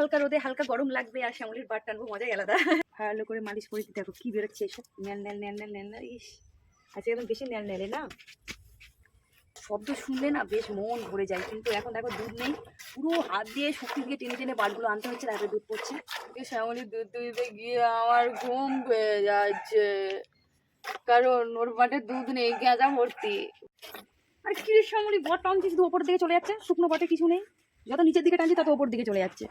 হালকা রোদে হালকা গরম লাগবে আর শ্যামলির বার টানবো মজাই আলাদা। ভালো করে মালিশ করে দিতে দেখো কি বেরোচ্ছে এসব? ন্যাল ন্যাল ন্যাল ন্যাল ন্যাল ন্যাল ইস। আজকে একদম বেশি ন্যাল ন্যালে না? শব্দ শুনলে না বেশ মন ভরে যায়। কিন্তু এখন দেখো দুধ নেই পুরো হাত দিয়ে শক্তি দিয়ে টেনে টেনে বালগুলো আনতে হচ্ছে তারপরে দুধ পড়ছে। শ্যামলি দুধ দুইতে গিয়ে আমার ঘুম পেয়ে যাচ্ছে। কারণ ওর মাঠে দুধ নেই গেঁজা ভর্তি। আর কি শ্যামলি বট টানছি শুধু ওপর দিকে চলে যাচ্ছে? শুকনো বটে কিছু নেই। যত নিচের দিকে টানছি তত ওপর দিকে চলে যাচ্ছে।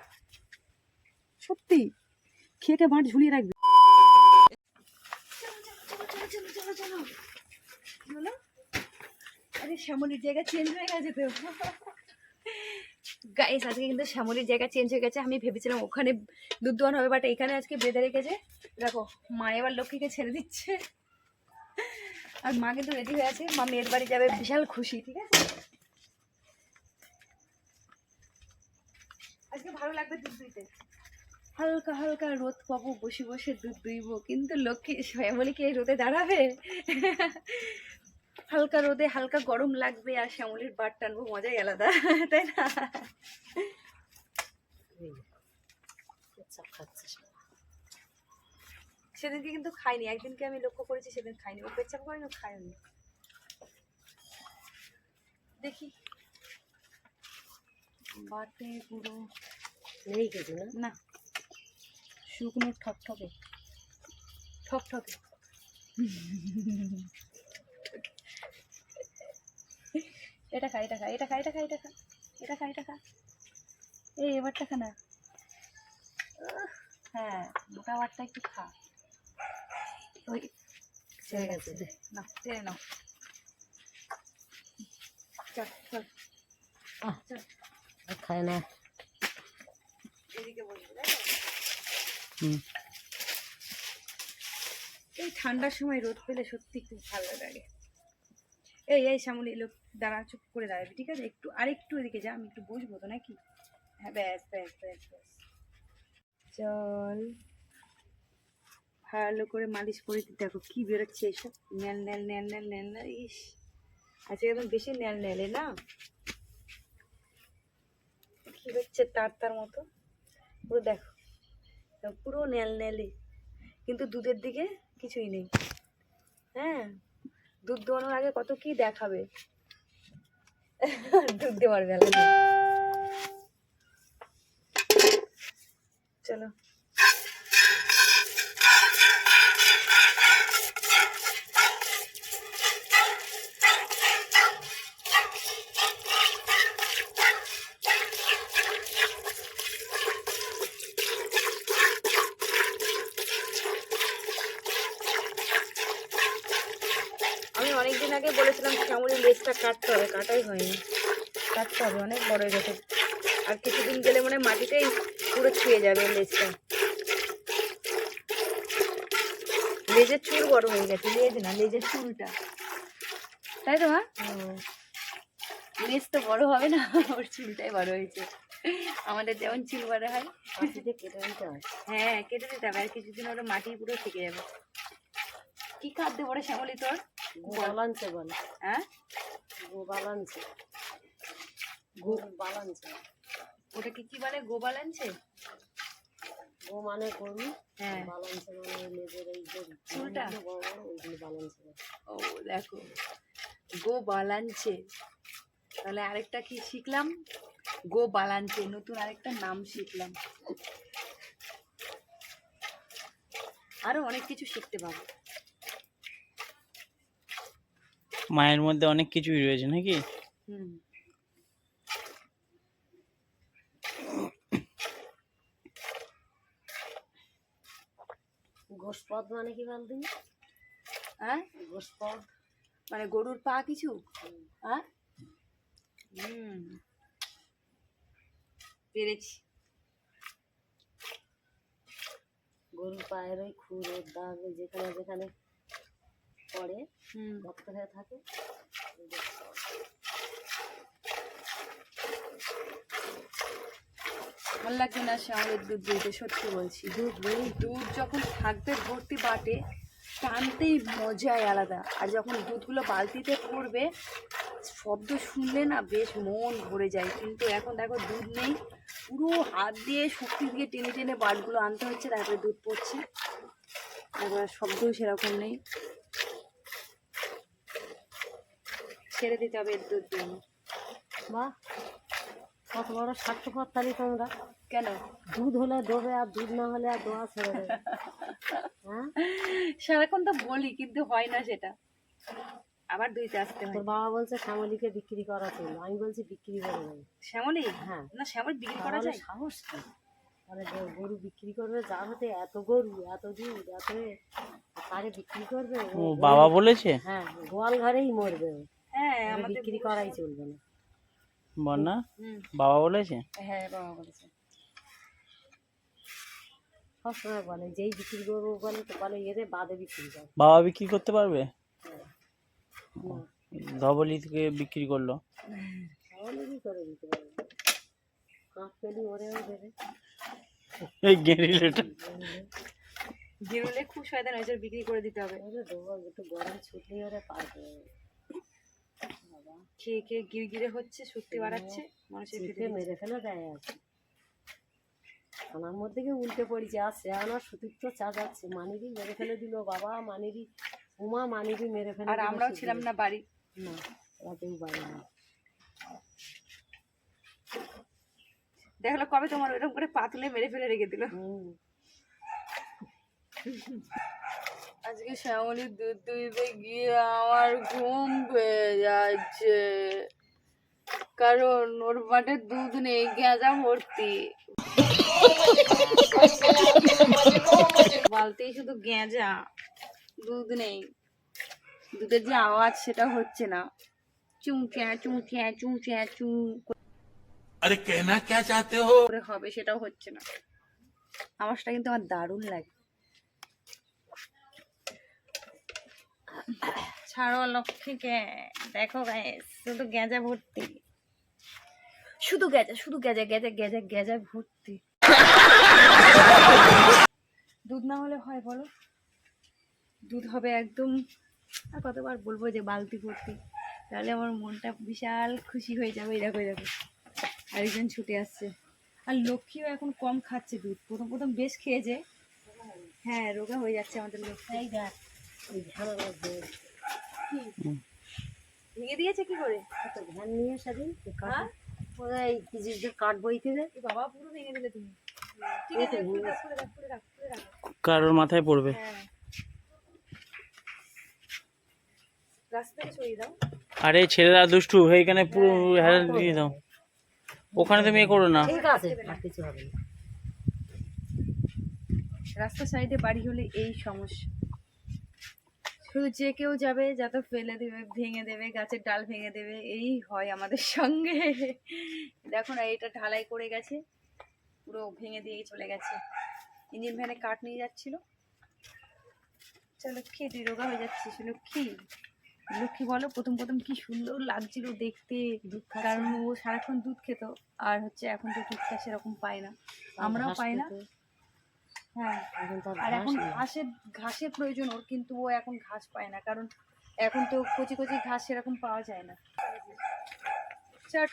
সত্যি? খেয়ে বাঁট ঝুলিয়ে রাখবে। আরে শ্যামলির জায়গা চেঞ্জ হয়ে গেছে তো। গাইস আজকে কিন্তু শ্যামলির জায়গা চেঞ্জ হয়ে গেছে। আমি ভেবেছিলাম ওখানে দুধ দোয়ান হবে বাট এখানে আজকে বেঁধে রেখেছে দেখো, মা এবার লক্ষ্মীকে ছেড়ে দিচ্ছে। আর মা কিন্তু রেডি হয়ে আছে। মা মেয়ের বাড়ি যাবে, বিশাল খুশি, ঠিক আছে? আজকে ভালো লাগবে দুধ দুইতে হালকা হালকা রোদ পাবো বসে বসে দুধ দুইব কিন্তু লক্ষ্মী শ্যামলিকে এই রোদে দাঁড়াবে? হালকা রোদে হালকা গরম লাগবে আর শ্যামলির বার টানবো মজাই আলাদা তাই না? সেদিনকে কিন্তু খাইনি একদিনকে আমি লক্ষ্য করেছি সেদিন খাইনি। ও পেচ্ছাপ করেনি ও খায়নি দেখি। বাটে পুরো নেই কিছু না। শুকনো ঠকঠকে ঠকঠকে এটা খা এটা খা এটা খা এটা খা এটা খা এটা খা এটা খা। এই এবারটা খা না। হ্যাঁ মোটা বারটা একটু খা। ওই। না টেনে নাও। চল চল। চল খায় না। এদিকে বসবো এই ঠান্ডার সময় রোদ পেলে সত্যি খুব ভালো লাগে। এই এই সামনে লোক, দাঁড়া, চুপ করে দাঁড়াবি, ঠিক আছে? একটু, আরেকটু এদিকে যা, আমি একটু বসবো তো নাকি? হ্যাঁ ব্যাস ব্যাস ব্যাস ব্যাস। চল। ভালো করে মালিশ করে দিতে দেখো কি বেরোচ্ছে এসব। ন্যাল ন্যাল ন্যাল ন্যাল ন্যাল ন্যাল, ইস। আজকে একদম বেশি ন্যাল, ন্যালে না? কি হচ্ছে তার তার মতো? পুরো দেখো পুরো ন্যাল ন্যালে। কিন্তু দুধের দিকে কিছুই নেই। হ্যাঁ দুধ দোয়ানোর আগে কত কি দেখাবে? দুধ দেওয়ার বেলা। চলো আমি অনেকদিন আগে বলেছিলাম শ্যামলির লেজটা কাটতে হবে কাটাই হয়নি। কাটতে হবে অনেক বড় হয়ে গেছে। আর কিছুদিন গেলে মানে মাটিতেই পুরো ছুঁয়ে যাবে লেজটা। লেজের চুল বড় হয়ে গেছে লেজ না লেজের চুলটা। তাই তো মা? লেজ তো বড় হবে না ওর চুলটাই বড় হয়েছে। আমাদের যেমন চুল বড় হয়। হয়। হ্যাঁ কেটে দিতে হবে আর কিছুদিন ওটা মাটি পুরো থেকে যাবে। কি খাদ্য পড়ে শ্যামলি তোর? গোবাল আনছে বলে। হ্যাঁ? গোবাল আনছে গোবাল আনছে ওটা কি কি বলে? গোপাল আনছে গো মানে গরু হ্যাঁ। বাল আনছে মানে লেজের এই যে চুলটা? ওইগুলো বাল আনছে বলে। ও দেখো। গো বালাঞ্চে তাহলে আরেকটা কি শিখলাম? গো বালাঞ্চে নতুন আরেকটা নাম শিখলাম। আরও অনেক কিছু শিখতে পাবো মায়ের মধ্যে অনেক কিছুই রয়েছে নাকি হুম। গোসপদ মানে কি বল তুমি? হ্যাঁ গোসপদ মানে গরুর পা কিছু? হ্যাঁ হুম। পেরেছি। গরুর পায়ের ওই খুঁড়োর দাগ যেখানে যেখানে হুম। রক্ত হয়ে থাকে। ভালো লাগছে না শ্যামলের দুধ দিতে সত্যি বলছি। দুধ দুধ যখন থাকবে ভর্তি বাটে টানতেই মজাই আলাদা। আর যখন দুধগুলো বালতিতে পড়বে শব্দ শুনলে না বেশ মন ভরে যায়। কিন্তু এখন দেখো দুধ নেই পুরো হাত দিয়ে শক্তি দিয়ে টেনে টেনে বাটগুলো আনতে হচ্ছে তারপরে দুধ পড়ছে। এবার শব্দও সেরকম নেই। ছেড়ে দিতে হবে এর দুধ দিয়ে। বাহ কত বড় স্বার্থপর তালি তোমরা। কেন? দুধ হলে দোবে আর দুধ না হলে আর দোয়া ছেড়ে দেবে। হ্যাঁ? সারাক্ষণ তো বলি কিন্তু হয় না সেটা। আবার দুইতে আসতে তোর বাবা বলছে শ্যামলীকে বিক্রি করা ছিল আমি বলছি বিক্রি করে দেবে। শ্যামলি? হ্যাঁ। না শ্যামল বিক্রি করা যায়? সাহস কি? মানে গরু বিক্রি করবে যার হতে এত গরু এত দুধ এত তারে বিক্রি করবে বাবা বলেছে? হ্যাঁ গোয়াল ঘরেই মরবে। হ্যাঁ আমাদের বিক্রি করাই চলবে না। বন্যা? বাবা বলেছে? হ্যাঁ বাবা বলেছে। সবসময় বলে যেই বিক্রি করব বলে তো বলে এদের বাদে বিক্রি করে। বাবা বিক্রি করতে পারবে? না ধবলি থেকে বিক্রি করল। তাহলে কি করে ওরেও দেবে। এই গেরিলেটা। গিরুলে খুব শয়তান হয়েছে বিক্রি করে দিতে হবে। ওরে দেবো একটু গরম ছুটলি ওরে পারবে। বাবা খেয়ে খেয়ে গিরগিরে হচ্ছে শক্তি বাড়াচ্ছে মানুষের খেতে মেরে ফেলে দেয় আর কি আমার মধ্যে গিয়ে উল্টে পড়েছে আর সে আমার সুতীর্থ চা যাচ্ছে মানিরি মেরে ফেলে দিল বাবা মানিরি উমা মানিরি মেরে ফেলে আর আমরাও ছিলাম না বাড়ি। না কেউ বাড়ি না দেখল কবে তোমার ওরকম করে পাতলে মেরে ফেলে রেখে দিল। হুম। আজকে শ্যামলি দুধ দুইতে গিয়ে আমার ঘুম পেয়ে যাচ্ছে। কারণ ওর মাঠে দুধ নেই গেঁজা ভর্তি। বালতি শুধু গেঁজা দুধ নেই। দুধের যে আওয়াজ সেটা হচ্ছে না। চুম চ্যাঁ চুম চ্যাঁ আরে কেনা কে চাতে হবে সেটাও হচ্ছে না। আমারটা কিন্তু আমার দারুণ লাগে। ছাড়ো লক্ষ্মীকে। দেখো গাইস শুধু গেঁজা ভর্তি। শুধু গেঁজা শুধু গেঁজা গেঁজা গেঁজা গেঁজা ভর্তি। দুধ না হলে হয় বলো? দুধ হবে একদম আর কতবার বলব যে বালতি ভর্তি। তাহলে আমার মনটা বিশাল খুশি হয়ে যাবে এই দেখো দেখো। আরেকজন ছুটে আসছে। আর লক্ষ্মীও এখন কম খাচ্ছে দুধ। প্রথম প্রথম বেশ খেয়েছে। হ্যাঁ রোগা হয়ে যাচ্ছে আমাদের লক্ষ্মী। ভেঙে দিয়েছে কি করে? ভ্যান নিয়ে সেদিন হ্যাঁ? কিছু কাঠ বইতে বাবা পুরো ভেঙে দিলে তুমি। ঠিক আছে খুলে রাখ, খুলে রাখ, খুলে রাখ, খুলে রাখ। কারোর মাথায় পড়বে। হ্যাঁ। আরে ছেলেরা দুষ্টু এইখানে পুরো হেরান দিয়ে দাও। ওখানে তুমি এ করো না। ঠিক আছে আর কিছু হবে না। রাস্তার সাইডে বাড়ি হলে এই সমস্যা। শুধু যে কেউ যাবে যাতে ফেলে দেবে ভেঙে দেবে গাছের ডাল ভেঙে দেবে এই হয় আমাদের সঙ্গে। দেখো না এটা ঢালাই করে গেছে পুরো ভেঙে দিয়ে চলে গেছে। ইঞ্জিন ভ্যানে কাঠ নিয়ে যাচ্ছিল। চলো লক্ষ্মী তুই রোগা হয়ে যাচ্ছিস লক্ষ্মী। লক্ষ্মী বলো প্রথম প্রথম কি সুন্দর লাগছিল দেখতে। কারণ ও সারাক্ষণ দুধ খেত আর হচ্ছে এখন তো দুধটা সেরকম পায় না। আমরাও পাই না। হ্যাঁ। আর এখন ঘাসের ঘাসের প্রয়োজন ওর কিন্তু ও এখন ঘাস পায় না কারণ এখন তো কচি কচি ঘাস সেরকম পাওয়া যায় না। চট।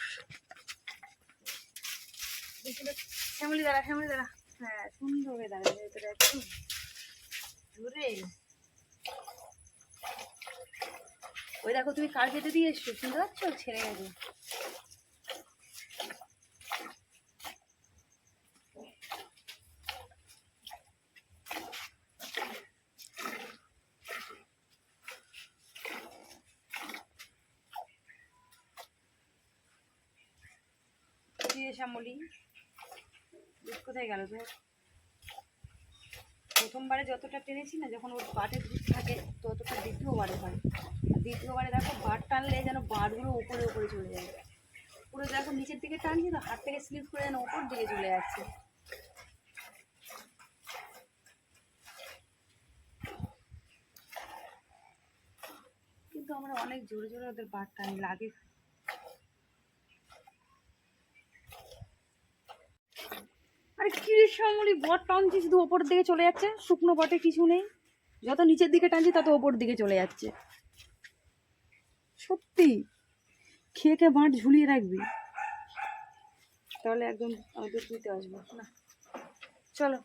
শ্যামলি দাঁড়া শ্যামলি দাঁড়া। হ্যাঁ সুন্দর হয়ে দাঁড়া ভেতরে একটু জোরে। ওই দেখো তুমি কার কেটে দিয়ে এসছো? শুনতে পাচ্ছ? ছেড়ে গেছে। রে শ্যামলি দুধ কোথায় গেল তো প্রথমবারে যতটা টেনেছি না, যখন ওর বাটে দুধ থাকে, ততটা দ্বিতীয়বারে হয়। দ্বিতীয়বারে দেখো, বাট টানলে যেন বাটগুলো উপরে উপরে চলে যায়। পুরো দেখো, নিচের দিকে টানছি তো, হাত থেকে স্লিপ করে যেন ওপর দিকে চলে যাচ্ছে। কিন্তু আমরা অনেক জোরে জোরে ওদের বাট টানি, লাগে আরে কি রে শ্যামলি বট টানছি শুধু ওপরের দিকে চলে যাচ্ছে, শুকনো বটে কিছু নেই। যত নিচের দিকে টানছি, তত ওপর দিকে চলে যাচ্ছে। সত্যি, খেয়ে খেয়ে বাঁট ঝুলিয়ে রাখবি। তাহলে একদম আমাদের দুইতে আসব। না, চলো,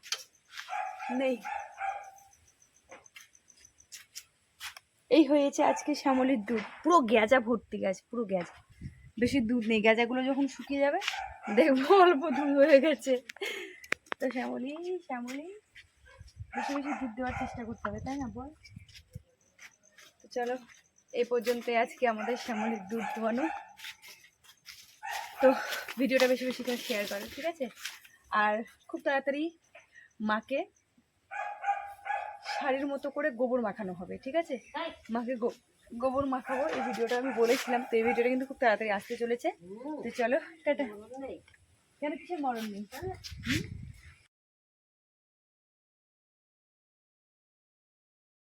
নেই। এই হয়েছে আজকে শ্যামলির দুধ। পুরো গ্যাজা ভর্তি গেছে পুরো গ্যাজা। বেশি দুধ নেই, গ্যাজাগুলো যখন শুকিয়ে যাবে দেখব অল্প দুধ হয়ে গেছে। তো শ্যামলি শ্যামলি বেশি বেশি দুধ দেওয়ার চেষ্টা করতে হবে তাই না বল? তো চলো এই পর্যন্ত আজকে আমাদের শ্যামলির দুধ দোয়ানো তো ভিডিওটা বেশি বেশি করে শেয়ার করো ঠিক আছে? আর খুব তাড়াতাড়ি মাকে শাড়ির মতো করে গোবর মাখানো হবে ঠিক আছে? মাকে গো- গোবর মাখাবো, এই ভিডিওটা আমি বলেছিলাম, তো এই ভিডিওটা কিন্তু খুব তাড়াতাড়ি আসতে চলেছে। তো চলো, টাটা। কেন কিছু মরণ নেই?